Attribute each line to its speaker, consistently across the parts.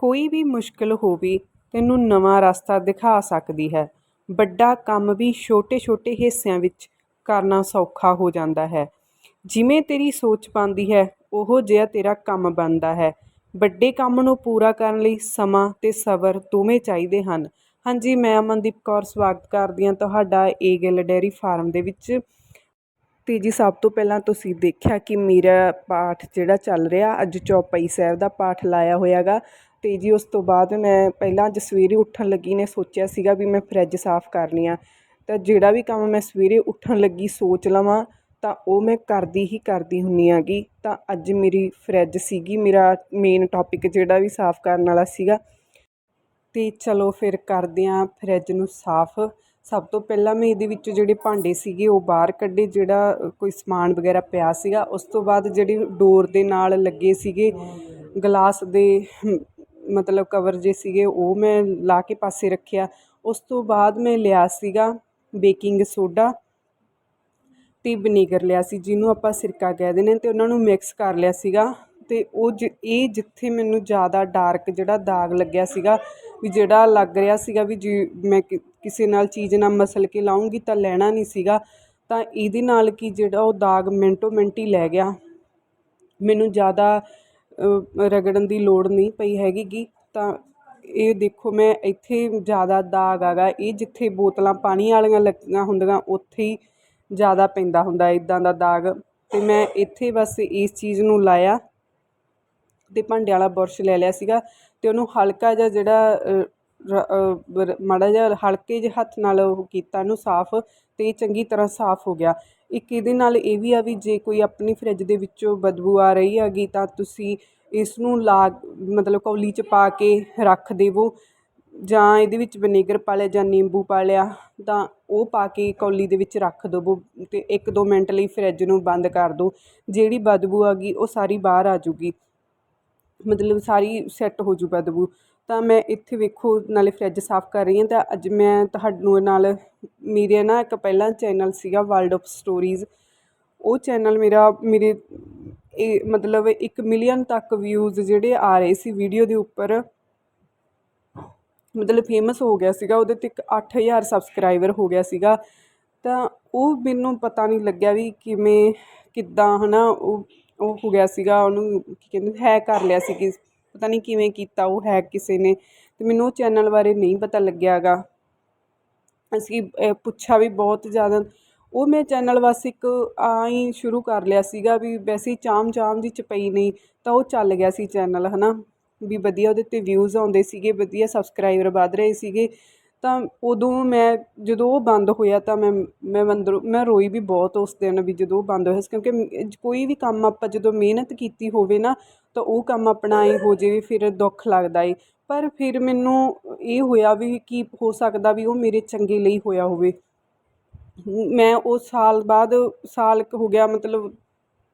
Speaker 1: ਕੋਈ ਵੀ ਮੁਸ਼ਕਲ ਹੋਵੇ, ਤੈਨੂੰ ਨਵਾਂ ਰਸਤਾ ਦਿਖਾ ਸਕਦੀ ਹੈ। ਵੱਡਾ ਕੰਮ ਵੀ ਛੋਟੇ ਛੋਟੇ ਹਿੱਸਿਆਂ ਵਿੱਚ ਕਰਨਾ ਸੌਖਾ ਹੋ ਜਾਂਦਾ ਹੈ। ਜਿਵੇਂ ਤੇਰੀ ਸੋਚ ਬਣਦੀ ਹੈ, ਉਹੋ ਜਿਹਾ ਤੇਰਾ ਕੰਮ ਬਣਦਾ ਹੈ। ਵੱਡੇ ਕੰਮ ਨੂੰ ਪੂਰਾ ਕਰਨ ਲਈ ਸਮਾਂ ਤੇ ਸਬਰ ਦੋਵੇਂ ਚਾਹੀਦੇ ਹਨ। ਹਾਂਜੀ, ਮੈਂ ਅਮਨਦੀਪ ਕੌਰ, ਸਵਾਗਤ ਕਰਦੀ ਹਾਂ ਤੁਹਾਡਾ ਏ ਗਿੱਲ ਡੇਅਰੀ ਫਾਰਮ ਦੇ ਵਿੱਚ। ਤੇ ਜੀ ਸਭ ਤੋਂ ਪਹਿਲਾਂ ਤੁਸੀਂ ਦੇਖਿਆ ਕਿ ਮੇਰਾ ਪਾਠ ਜਿਹੜਾ ਚੱਲ ਰਿਹਾ, ਅੱਜ ਚੌਪਈ ਸਾਹਿਬ ਦਾ ਪਾਠ ਲਾਇਆ ਹੋਇਆਗਾ ਤੇ ਜੀ ਉਸ ਤੋਂ ਬਾਅਦ ਮੈਂ ਪਹਿਲਾਂ ਅੱਜ ਸਵੇਰੇ ਉੱਠਣ ਲੱਗੀ ਨੇ, ਸੋਚਿਆ ਸੀਗਾ ਵੀ ਮੈਂ ਫਰਿੱਜ ਸਾਫ਼ ਕਰਨੀ ਆ। ਤਾਂ ਜਿਹੜਾ ਵੀ ਕੰਮ ਮੈਂ ਸਵੇਰੇ ਉੱਠਣ ਲੱਗੀ ਸੋਚ ਲਵਾਂ, ਤਾਂ ਉਹ ਮੈਂ ਕਰਦੀ ਹੀ ਕਰਦੀ ਹੁੰਨੀ ਆਗੀ। ਤਾਂ ਅੱਜ ਮੇਰੀ ਫਰਿੱਜ ਸੀਗੀ, ਮੇਰਾ ਮੇਨ ਟੌਪਿਕ ਜਿਹੜਾ ਵੀ ਸਾਫ਼ ਕਰਨ ਵਾਲਾ ਸੀਗਾ। ਤੇ ਚਲੋ ਫਿਰ ਕਰਦੇ ਹਾਂ ਫਰਿੱਜ ਨੂੰ ਸਾਫ਼। ਸਭ ਤੋਂ ਪਹਿਲਾਂ ਮੈਂ ਇਹਦੇ ਵਿੱਚੋਂ ਜਿਹੜੇ ਭਾਂਡੇ ਸੀਗੇ ਉਹ ਬਾਹਰ ਕੱਢੇ, ਜਿਹੜਾ ਕੋਈ ਸਮਾਨ ਵਗੈਰਾ ਪਿਆ ਸੀਗਾ। ਉਸ ਤੋਂ ਬਾਅਦ ਜਿਹੜੀ ਡੋਰ ਦੇ ਨਾਲ ਲੱਗੇ ਸੀਗੇ, ਗਲਾਸ ਦੇ ਮਤਲਬ ਕਵਰ ਜੇ ਸੀਗੇ, ਉਹ ਮੈਂ ਲਾਹ ਕੇ ਪਾਸੇ ਰੱਖਿਆ। ਉਸ ਤੋਂ ਬਾਅਦ ਮੈਂ ਲਿਆ ਸੀਗਾ ਬੇਕਿੰਗ ਸੋਡਾ ਅਤੇ ਵਿਨੀਗਰ ਲਿਆ ਸੀ, ਜਿਹਨੂੰ ਆਪਾਂ ਸਿਰਕਾ ਕਹਿ ਦਿੰਦੇ ਅਤੇ ਉਹਨਾਂ ਨੂੰ ਮਿਕਸ ਕਰ ਲਿਆ ਸੀਗਾ। ਅਤੇ ਉਹ ਜ, ਇਹ ਜਿੱਥੇ ਮੈਨੂੰ ਜ਼ਿਆਦਾ ਡਾਰਕ ਜਿਹੜਾ ਦਾਗ ਲੱਗਿਆ ਸੀਗਾ, ਵੀ ਜਿਹੜਾ ਲੱਗ ਰਿਹਾ ਸੀਗਾ ਵੀ ਜੀ, ਮੈਂ ਕਿ- ਕਿਸੇ ਨਾਲ ਚੀਜ਼ ਨਾਲ ਮਸਲ ਕੇ ਲਾਉਂਗੀ ਤਾਂ ਲੈਣਾ ਨਹੀਂ ਸੀਗਾ, ਤਾਂ ਇਹਦੇ ਨਾਲ ਕੀ ਜਿਹੜਾ ਉਹ ਦਾਗ ਮਿੰਟੋ ਮਿੰਟ ਹੀ ਲੈ ਗਿਆ। ਮੈਨੂੰ ਜ਼ਿਆਦਾ ਰਗੜਨ ਦੀ ਲੋੜ ਨਹੀਂ ਪਈ ਹੈਗੀ ਗੀ ਤਾਂ ਇਹ ਦੇਖੋ ਮੈਂ ਇੱਥੇ ਜ਼ਿਆਦਾ ਦਾਗ ਆਗਾ, ਇਹ ਜਿੱਥੇ ਬੋਤਲਾਂ ਪਾਣੀ ਵਾਲੀਆਂ ਲੱਗੀਆਂ ਹੁੰਦੀਆਂ, ਉੱਥੇ ਹੀ ਜ਼ਿਆਦਾ ਪੈਂਦਾ ਹੁੰਦਾ ਇਦਾਂ ਦਾ ਦਾਗ। ਤੇ ਮੈਂ ਇੱਥੇ ਬਸ ਇਸ ਚੀਜ਼ ਨੂੰ ਲਾਇਆ ਤੇ ਭਾਂਡੇ ਵਾਲਾ ਬੁਰਸ਼ ਲੈ ਲਿਆ ਸੀਗਾ ਤੇ ਉਹਨੂੰ ਹਲਕਾ ਜਿਹਾ ਜਿਹੜਾ ਮਾੜਾ ਜਿਹਾ ਹਲਕੇ ਜਿਹੇ ਹੱਥ ਨਾਲ ਉਹ ਕੀਤਾ, ਉਹਨੂੰ ਸਾਫ਼ ਅਤੇ ਚੰਗੀ ਤਰ੍ਹਾਂ ਸਾਫ਼ ਹੋ ਗਿਆ। ਇੱਕ ਇਹਦੇ ਨਾਲ ਇਹ ਵੀ ਆ ਵੀ ਜੇ ਕੋਈ ਆਪਣੀ ਫਰਿੱਜ ਦੇ ਵਿੱਚੋਂ ਬਦਬੂ ਆ ਰਹੀ ਹੈਗੀ ਤਾਂ ਤੁਸੀਂ ਇਸ ਨੂੰ ਲਾ, ਮਤਲਬ ਕੌਲੀ 'ਚ ਪਾ ਕੇ ਰੱਖ ਦੇਵੋ। ਜਾਂ ਇਹਦੇ ਵਿੱਚ ਵਿਨੇਗਰ ਪਾ ਲਿਆ ਜਾਂ ਨਿੰਬੂ ਪਾ ਲਿਆ ਤਾਂ ਉਹ ਪਾ ਕੇ ਕੌਲੀ ਦੇ ਵਿੱਚ ਰੱਖ ਦੇਵੋ ਅਤੇ ਇੱਕ ਦੋ ਮਿੰਟ ਲਈ ਫਰਿੱਜ ਨੂੰ ਬੰਦ ਕਰ ਦਿਓ। ਜਿਹੜੀ ਬਦਬੂ ਆ ਗਈ ਉਹ ਸਾਰੀ ਬਾਹਰ ਆ ਜੂਗੀ। ਮਤਲਬ ਸਾਰੀ ਸੈੱਟ ਹੋ ਜੂ ਬਦਬੂ। ਤਾਂ ਮੈਂ ਇੱਥੇ ਵੇਖੋ, ਨਾਲੇ ਫਰਿੱਜ ਸਾਫ਼ ਕਰ ਰਹੀ ਹਾਂ ਤਾਂ ਅੱਜ ਮੈਂ ਤੁਹਾਨੂੰ ਨਾਲ ਮੇਰੇ ਨਾ ਇੱਕ ਪਹਿਲਾਂ ਚੈਨਲ ਸੀਗਾ ਵਰਲਡ ਆਫ ਸਟੋਰੀਜ਼ ਉਹ ਚੈਨਲ ਮੇਰਾ, ਮੇਰੇ ਇਹ ਮਤਲਬ 1 ਮਿਲੀਅਨ ਤੱਕ ਵਿਊਜ਼ ਜਿਹੜੇ ਆ ਰਹੇ ਸੀ ਵੀਡੀਓ ਦੇ ਉੱਪਰ, ਮਤਲਬ ਫੇਮਸ ਹੋ ਗਿਆ ਸੀਗਾ। ਉਹਦੇ ਤੇ ਇੱਕ 8000 ਸਬਸਕ੍ਰਾਈਬਰ ਹੋ ਗਿਆ ਸੀਗਾ। ਤਾਂ ਉਹ ਮੈਨੂੰ ਪਤਾ ਨਹੀਂ ਲੱਗਿਆ ਵੀ ਕਿਵੇਂ, ਕਿੱਦਾਂ ਹਨਾ, ਉਹ ਉਹ ਹੋ ਗਿਆ ਸੀਗਾ। ਉਹਨੂੰ ਕੀ ਕਹਿੰਦੇ ਹੈ ਕਰ ਲਿਆ ਸੀ ਕਿ ਪਤਾ ਨਹੀਂ ਕਿਵੇਂ ਕੀਤਾ, ਉਹ ਹੈ ਕਿਸੇ ਨੇ ਤੇ ਮੈਨੂੰ ਉਹ ਚੈਨਲ ਬਾਰੇ ਨਹੀਂ ਪਤਾ ਲੱਗਿਆਗਾ। ਅਸੀਂ ਪੁੱਛਿਆ ਵੀ ਬਹੁਤ ਜ਼ਿਆਦਾ। ਉਹ ਮੈਂ ਚੈਨਲ ਬਸ ਇੱਕ ਆਂ ਹੀ ਸ਼ੁਰੂ ਕਰ ਲਿਆ ਸੀਗਾ ਵੀ ਵੈਸੇ ਹੀ ਚਾਮ ਚਾਮ ਦੀ ਚਪਈ ਨਹੀਂ, ਤਾਂ ਉਹ ਚੱਲ ਗਿਆ ਸੀ ਚੈਨਲ ਹਨਾ? ਵੀ ਵਧੀਆ ਉਹਦੇ 'ਤੇ ਵਿਊਜ਼ ਆਉਂਦੇ ਸੀਗੇ, ਵਧੀਆ ਸਬਸਕ੍ਰਾਈਬਰ ਵੱਧ ਰਹੇ ਸੀਗੇ। ਤਾਂ ਉਦੋਂ ਮੈਂ, ਜਦੋਂ ਉਹ ਬੰਦ ਹੋਇਆ ਤਾਂ ਮੈਂ ਮੈਂ ਅੰਦਰੋਂ, ਮੈਂ ਰੋਈ ਵੀ ਬਹੁਤ ਉਸ ਦਿਨ ਵੀ ਜਦੋਂ ਉਹ ਬੰਦ ਹੋਇਆ ਸੀ, ਕਿਉਂਕਿ ਕੋਈ ਵੀ ਕੰਮ ਆਪਾਂ ਜਦੋਂ ਮਿਹਨਤ ਕੀਤੀ ਹੋਵੇ ਨਾ, ਤਾਂ ਉਹ ਕੰਮ ਆਪਣਾ ਹੀ ਹੋ ਜਾਵੇ, ਫਿਰ ਦੁੱਖ ਲੱਗਦਾ ਏ। ਪਰ ਫਿਰ ਮੈਨੂੰ ਇਹ ਹੋਇਆ ਵੀ ਕੀ ਹੋ ਸਕਦਾ ਵੀ ਉਹ ਮੇਰੇ ਚੰਗੇ ਲਈ ਹੋਇਆ ਹੋਵੇ। ਮੈਂ ਉਹ ਸਾਲ ਬਾਅਦ, ਸਾਲ ਕੁ ਹੋ ਗਿਆ, ਮਤਲਬ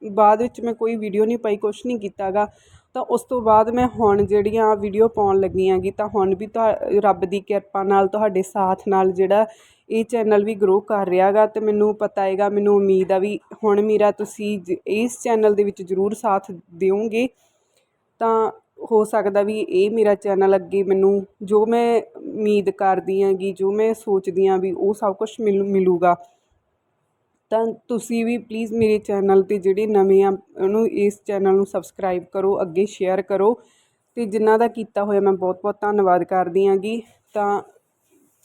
Speaker 1: ਬਾਅਦ ਵਿੱਚ ਮੈਂ ਕੋਈ ਵੀਡੀਓ ਨਹੀਂ ਪਾਈ, ਕੁਛ ਨਹੀਂ ਕੀਤਾ ਗਾ। ਤਾਂ ਉਸ ਤੋਂ ਬਾਅਦ ਮੈਂ ਹੁਣ ਜਿਹੜੀਆਂ ਵੀਡੀਓ ਪਾਉਣ ਲੱਗੀ ਆਂਗੀ ਤਾਂ ਹੁਣ ਵੀ ਤੁਹਾ ਰੱਬ ਦੀ ਕਿਰਪਾ ਨਾਲ ਤੁਹਾਡੇ ਸਾਥ ਨਾਲ ਜਿਹੜਾ ਇਹ ਚੈਨਲ ਵੀ ਗਰੋ ਕਰ ਰਿਹਾ ਗਾ ਅਤੇ ਮੈਨੂੰ ਪਤਾ ਹੈਗਾ, ਮੈਨੂੰ ਉਮੀਦ ਆ ਵੀ ਹੁਣ ਮੇਰਾ ਤੁਸੀਂ ਜ- ਇਸ ਚੈਨਲ ਦੇ ਵਿੱਚ ਜ਼ਰੂਰ ਸਾਥ ਦਿਓਗੇ। ਤਾਂ ਹੋ ਸਕਦਾ ਵੀ ਇਹ ਮੇਰਾ ਚੈਨਲ ਅੱਗੇ ਮੈਨੂੰ ਜੋ ਮੈਂ ਉਮੀਦ ਕਰਦੀ ਆਂਗੀ ਜੋ ਮੈਂ ਸੋਚਦੀ ਹਾਂ ਵੀ ਉਹ ਸਭ ਕੁਛ ਮਿਲ, ਮਿਲੂਗਾ। ਤਾਂ ਤੁਸੀਂ ਵੀ ਪਲੀਜ਼ ਮੇਰੇ ਚੈਨਲ 'ਤੇ ਜਿਹੜੇ ਨਵੇਂ ਆ, ਉਹਨੂੰ ਇਸ ਚੈਨਲ ਨੂੰ ਸਬਸਕ੍ਰਾਈਬ ਕਰੋ, ਅੱਗੇ ਸ਼ੇਅਰ ਕਰੋ ਅਤੇ ਜਿਨ੍ਹਾਂ ਦਾ ਕੀਤਾ ਹੋਇਆ ਮੈਂ ਬਹੁਤ ਬਹੁਤ ਧੰਨਵਾਦ ਕਰਦੀ ਆਂਗੀ ਤਾਂ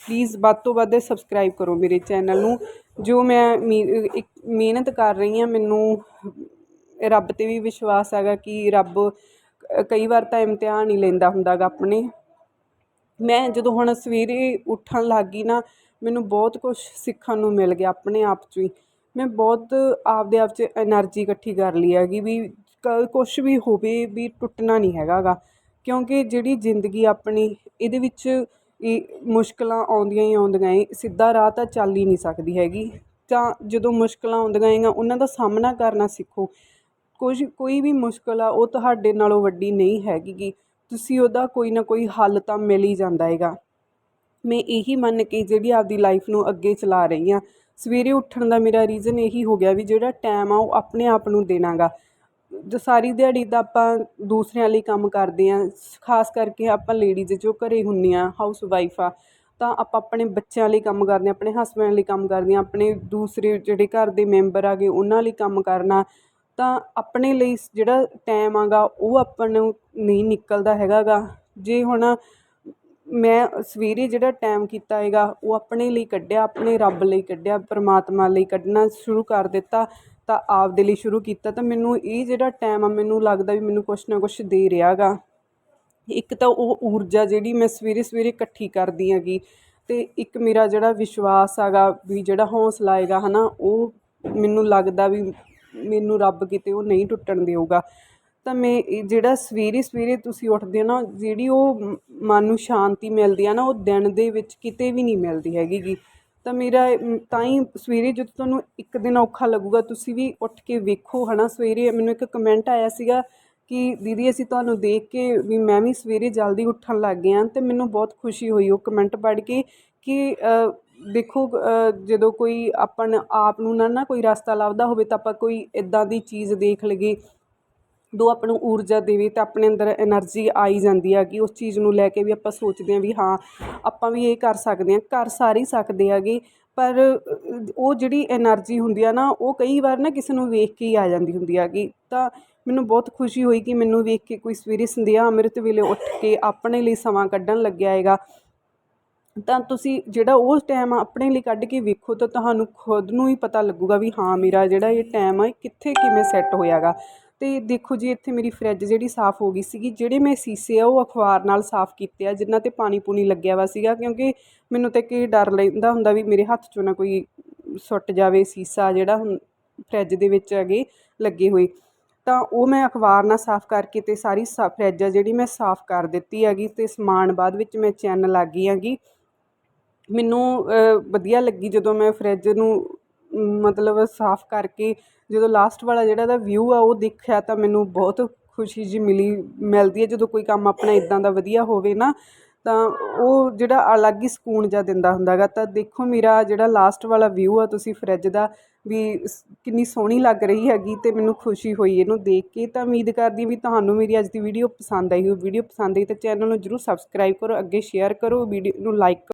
Speaker 1: ਪਲੀਜ਼ ਵੱਧ ਤੋਂ ਵੱਧ ਸਬਸਕ੍ਰਾਈਬ ਕਰੋ ਮੇਰੇ ਚੈਨਲ ਨੂੰ। ਜੋ ਮੈਂ ਮੀ- ਇੱਕ ਮਿਹਨਤ ਕਰ ਰਹੀ ਹਾਂ, ਮੈਨੂੰ ਰੱਬ 'ਤੇ ਵੀ ਵਿਸ਼ਵਾਸ ਹੈਗਾ ਕਿ ਰੱਬ ਕਈ ਵਾਰ ਤਾਂ ਇਮਤਿਹਾਨ ਹੀ ਲੈਂਦਾ ਹੁੰਦਾਗਾ ਆਪਣੇ। ਮੈਂ ਜਦੋਂ ਹੁਣ ਸਵੇਰੇ ਉੱਠਣ ਲੱਗ ਗਈ ਨਾ, ਮੈਨੂੰ ਬਹੁਤ ਕੁਝ ਸਿੱਖਣ ਨੂੰ ਮਿਲ ਗਿਆ ਆਪਣੇ ਆਪ 'ਚ ਹੀ। ਮੈਂ ਬਹੁਤ ਆਪਦੇ ਆਪ 'ਚ ਐਨਰਜੀ ਇਕੱਠੀ ਕਰ ਲਈ ਹੈਗੀ ਵੀ ਕ, ਕੁਛ ਵੀ ਹੋਵੇ ਵੀ ਟੁੱਟਣਾ ਨਹੀਂ ਹੈਗਾ ਕਿਉਂਕਿ ਜਿਹੜੀ ਜ਼ਿੰਦਗੀ ਆਪਣੀ, ਇਹਦੇ ਵਿੱਚ ਇਹ ਮੁਸ਼ਕਲਾਂ ਆਉਂਦੀਆਂ ਹੀ ਆਉਂਦੀਆਂ ਹੈ ਸਿੱਧਾ ਰਾਹ ਤਾਂ ਚੱਲ ਹੀ ਨਹੀਂ ਸਕਦੀ ਹੈਗੀ। ਤਾਂ ਜਦੋਂ ਮੁਸ਼ਕਲਾਂ ਆਉਂਦੀਆਂ ਹੈਗੀਆਂ ਉਹਨਾਂ ਦਾ ਸਾਹਮਣਾ ਕਰਨਾ ਸਿੱਖੋ। ਕੁਝ, ਕੋਈ ਵੀ ਮੁਸ਼ਕਿਲ ਆ, ਉਹ ਤੁਹਾਡੇ ਨਾਲੋਂ ਵੱਡੀ ਨਹੀਂ ਹੈਗੀ ਤੁਸੀਂ ਉਹਦਾ ਕੋਈ ਨਾ ਕੋਈ ਹੱਲ ਤਾਂ ਮਿਲ ਹੀ ਜਾਂਦਾ ਹੈਗਾ ਮੈਂ ਇਹੀ ਮੰਨ ਕੇ ਜਿਹੜੀ ਆਪਦੀ ਲਾਈਫ ਨੂੰ ਅੱਗੇ ਚਲਾ ਰਹੀ ਹਾਂ ਸਵੇਰੇ ਉੱਠਣ ਦਾ ਮੇਰਾ ਰੀਜ਼ਨ ਇਹੀ ਹੋ ਗਿਆ ਵੀ ਜਿਹੜਾ ਟਾਈਮ ਆ ਉਹ ਆਪਣੇ ਆਪ ਨੂੰ ਦੇਣਾ ਗਾ ਜੋ ਸਾਰੀ ਦਿਹਾੜੀ ਤਾਂ ਆਪਾਂ ਦੂਸਰਿਆਂ ਲਈ ਕੰਮ ਕਰਦੇ ਹਾਂ ਖਾਸ ਕਰਕੇ ਆਪਾਂ ਲੇਡੀਜ਼ ਜੋ ਘਰੇ ਹੁੰਦੀਆਂ ਹਾਊਸ ਵਾਈਫ ਆ, ਤਾਂ ਆਪਾਂ ਆਪਣੇ ਬੱਚਿਆਂ ਲਈ ਕੰਮ ਕਰਦੇ ਹਾਂ ਆਪਣੇ ਹਸਬੈਂਡ ਲਈ ਕੰਮ ਕਰਦੇ ਹਾਂ ਆਪਣੇ ਦੂਸਰੇ ਜਿਹੜੇ ਘਰ ਦੇ ਮੈਂਬਰ ਆਗੇ ਉਹਨਾਂ ਲਈ ਕੰਮ ਕਰਨਾ। ਤਾਂ ਆਪਣੇ ਲਈ ਜਿਹੜਾ ਟਾਈਮ ਆਗਾ ਉਹ ਆਪਾਂ ਨੂੰ ਨਹੀਂ ਨਿਕਲਦਾ ਹੈਗਾ ਗਾ ਜੇ ਹੁਣ ਮੈਂ ਸਵੇਰੇ ਜਿਹੜਾ ਟਾਈਮ ਕੀਤਾ ਹੈਗਾ, ਉਹ ਆਪਣੇ ਲਈ ਕੱਢਿਆ, ਆਪਣੇ ਰੱਬ ਲਈ ਕੱਢਿਆ, ਪਰਮਾਤਮਾ ਲਈ ਕੱਢਣਾ ਸ਼ੁਰੂ ਕਰ ਦਿੱਤਾ, ਤਾਂ ਆਪਦੇ ਲਈ ਸ਼ੁਰੂ ਕੀਤਾ, ਤਾਂ ਮੈਨੂੰ ਇਹ ਜਿਹੜਾ ਟਾਈਮ ਆ, ਮੈਨੂੰ ਲੱਗਦਾ ਵੀ ਮੈਨੂੰ ਕੁਛ ਨਾ ਕੁਛ ਦੇ ਰਿਹਾ ਗਾ। ਇੱਕ ਤਾਂ ਉਹ ਊਰਜਾ ਜਿਹੜੀ ਮੈਂ ਸਵੇਰੇ ਸਵੇਰੇ ਇਕੱਠੀ ਕਰਦੀ ਹੈਗੀ ਅਤੇ ਇੱਕ ਮੇਰਾ ਜਿਹੜਾ ਵਿਸ਼ਵਾਸ ਹੈਗਾ ਵੀ ਜਿਹੜਾ ਹੌਸਲਾ ਹੈਗਾ ਹੈ ਨਾ ਉਹ ਮੈਨੂੰ ਲੱਗਦਾ ਵੀ ਮੈਨੂੰ ਰੱਬ ਕਿਤੇ ਉਹ ਨਹੀਂ ਟੁੱਟਣ ਦੇਊਗਾ। ਤਾਂ ਮੈਂ ਇਹ ਜਿਹੜਾ ਸਵੇਰੇ ਸਵੇਰੇ ਤੁਸੀਂ ਉੱਠਦੇ ਹੋ ਨਾ, ਜਿਹੜੀ ਉਹ ਮਨ ਨੂੰ ਸ਼ਾਂਤੀ ਮਿਲਦੀ ਆ ਨਾ, ਉਹ ਦਿਨ ਦੇ ਵਿੱਚ ਕਿਤੇ ਵੀ ਨਹੀਂ ਮਿਲਦੀ ਹੈਗੀ ਗੀ ਤਾਂ ਮੇਰਾ ਤਾਂ ਹੀ ਸਵੇਰੇ ਜਦੋਂ ਤੁਹਾਨੂੰ ਇੱਕ ਦਿਨ ਔਖਾ ਲੱਗੂਗਾ, ਤੁਸੀਂ ਵੀ ਉੱਠ ਕੇ ਵੇਖੋ ਹੈ ਨਾ ਸਵੇਰੇ ਮੈਨੂੰ ਇੱਕ ਕਮੈਂਟ ਆਇਆ ਸੀਗਾ ਕਿ ਦੀਦੀ, ਅਸੀਂ ਤੁਹਾਨੂੰ ਦੇਖ ਕੇ ਵੀ ਮੈਂ ਵੀ ਸਵੇਰੇ ਜਲਦੀ ਉੱਠਣ ਲੱਗ ਗਿਆ ਤੇ ਮੈਨੂੰ ਬਹੁਤ ਖੁਸ਼ੀ ਹੋਈ ਉਹ ਕਮੈਂਟ ਪੜ੍ਹ ਕੇ ਕਿ ਦੇਖੋ ਜਦੋਂ ਕੋਈ ਆਪਣ ਆਪ ਨੂੰ ਨਾ ਨਾ ਕੋਈ ਰਸਤਾ ਲੱਭਦਾ ਹੋਵੇ ਤਾਂ ਆਪਾਂ ਕੋਈ ਇਦਾਂ ਦੀ ਚੀਜ਼ ਦੇਖ ਲਈਏ। ਦੋ ਆਪਾਂ ਨੂੰ ਊਰਜਾ ਦੇਵੇ ਤਾਂ ਆਪਣੇ ਅੰਦਰ ਐਨਰਜੀ ਆਈ ਜਾਂਦੀ ਹੈਗੀ ਉਸ ਚੀਜ਼ ਨੂੰ ਲੈ ਕੇ ਵੀ ਆਪਾਂ ਸੋਚਦੇ ਹਾਂ ਵੀ ਹਾਂ, ਆਪਾਂ ਵੀ ਇਹ ਕਰ ਸਕਦੇ ਹਾਂ ਕਰ ਸਾਰੀ ਸਕਦੇ ਹੈਗੇ ਪਰ ਉਹ ਜਿਹੜੀ ਐਨਰਜੀ ਹੁੰਦੀ ਆ ਨਾ, ਉਹ ਕਈ ਵਾਰ ਨਾ ਕਿਸੇ ਨੂੰ ਵੇਖ ਕੇ ਹੀ ਆ ਜਾਂਦੀ ਹੁੰਦੀ ਹੈਗੀ ਤਾਂ ਮੈਨੂੰ ਬਹੁਤ ਖੁਸ਼ੀ ਹੋਈ ਕਿ ਮੈਨੂੰ ਵੇਖ ਕੇ ਕੋਈ ਸਵੇਰੇ ਸੰਧਿਆ ਅੰਮ੍ਰਿਤ ਵੇਲੇ ਉੱਠ ਕੇ ਆਪਣੇ ਲਈ ਸਮਾਂ ਕੱਢਣ ਲੱਗਿਆ ਹੈਗਾ। ਤਾਂ ਤੁਸੀਂ ਜਿਹੜਾ ਉਹ ਟਾਈਮ ਆ ਆਪਣੇ ਲਈ ਕੱਢ ਕੇ ਵੇਖੋ ਤਾਂ ਤੁਹਾਨੂੰ ਖੁਦ ਨੂੰ ਹੀ ਪਤਾ ਲੱਗੂਗਾ ਵੀ ਹਾਂ, ਮੇਰਾ ਜਿਹੜਾ ਇਹ ਟਾਈਮ ਆ ਕਿੱਥੇ ਕਿਵੇਂ ਸੈੱਟ ਹੋਇਆਗਾ ਅਤੇ ਦੇਖੋ ਜੀ, ਇੱਥੇ ਮੇਰੀ ਫਰਿੱਜ ਜਿਹੜੀ ਸਾਫ਼ ਹੋ ਗਈ ਸੀਗੀ, ਜਿਹੜੇ ਮੈਂ ਸੀਸੇ ਆ, ਉਹ ਅਖਬਾਰ ਨਾਲ ਸਾਫ਼ ਕੀਤੇ ਆ, ਜਿਨ੍ਹਾਂ ਤੇ ਪਾਣੀ ਪੂਣੀ ਲੱਗਿਆ ਵਾ ਸੀਗਾ, ਕਿਉਂਕਿ ਮੈਨੂੰ ਤਾਂ ਕਿ ਡਰ ਲੈਂਦਾ ਹੁੰਦਾ ਵੀ ਮੇਰੇ ਹੱਥ 'ਚੋਂ ਨਾ ਕੋਈ ਸੁੱਟ ਜਾਵੇ ਸੀਸਾ ਜਿਹੜਾ ਹੁਣ ਫਰਿੱਜ ਦੇ ਵਿੱਚ ਹੈਗੇ, ਲੱਗੇ ਹੋਏ। ਤਾਂ ਉਹ ਮੈਂ ਅਖਬਾਰ ਨਾਲ ਸਾਫ਼ ਕਰਕੇ ਅਤੇ ਸਾਰੀ ਸਾ ਫਰਿੱਜ ਆ ਜਿਹੜੀ ਮੈਂ ਸਾਫ਼ ਕਰ ਦਿੱਤੀ ਹੈਗੀ ਅਤੇ ਸਮਾਨ ਬਾਅਦ ਵਿੱਚ ਮੈਂ ਚੈਨ ਲੱਗ ਗਈ ਹੈਗੀ। ਮੈਨੂੰ ਵਧੀਆ ਲੱਗੀ ਜਦੋਂ ਮੈਂ ਫਰਿੱਜ ਨੂੰ, ਮਤਲਬ ਸਾਫ਼ ਕਰਕੇ ਜਦੋਂ ਲਾਸਟ ਵਾਲਾ ਜਿਹੜਾ ਇਹਦਾ ਵਿਊ ਆ, ਉਹ ਦੇਖਿਆ ਤਾਂ ਮੈਨੂੰ ਬਹੁਤ ਖੁਸ਼ੀ ਜਿਹੀ ਮਿਲੀ, ਮਿਲਦੀ ਹੈ। ਜਦੋਂ ਕੋਈ ਕੰਮ ਆਪਣਾ ਇੱਦਾਂ ਦਾ ਵਧੀਆ ਹੋਵੇ ਨਾ, ਤਾਂ ਉਹ ਜਿਹੜਾ ਅਲੱਗ ਹੀ ਸਕੂਨ ਜਿਹਾ ਦਿੰਦਾ ਹੁੰਦਾ ਗਾ ਤਾਂ ਦੇਖੋ ਮੇਰਾ ਜਿਹੜਾ ਲਾਸਟ ਵਾਲਾ ਵਿਊ ਆ, ਤੁਸੀਂ ਫਰਿੱਜ ਦਾ ਵੀ ਕਿੰਨੀ ਸੋਹਣੀ ਲੱਗ ਰਹੀ ਹੈਗੀ ਤੇ ਮੈਨੂੰ ਖੁਸ਼ੀ ਹੋਈ ਇਹਨੂੰ ਦੇਖ ਕੇ। ਤਾਂ ਉਮੀਦ ਕਰਦੀ ਵੀ ਤੁਹਾਨੂੰ ਮੇਰੀ ਅੱਜ ਦੀ ਵੀਡੀਓ ਪਸੰਦ ਆਈ ਹੋਈ ਵੀਡੀਓ ਪਸੰਦ ਆਈ ਤਾਂ ਚੈਨਲ ਨੂੰ ਜਰੂਰ ਸਬਸਕ੍ਰਾਈਬ ਕਰੋ, ਅੱਗੇ ਸ਼ੇਅਰ ਕਰੋ ਵੀਡੀਓ ਨੂੰ ਲਾਈਕ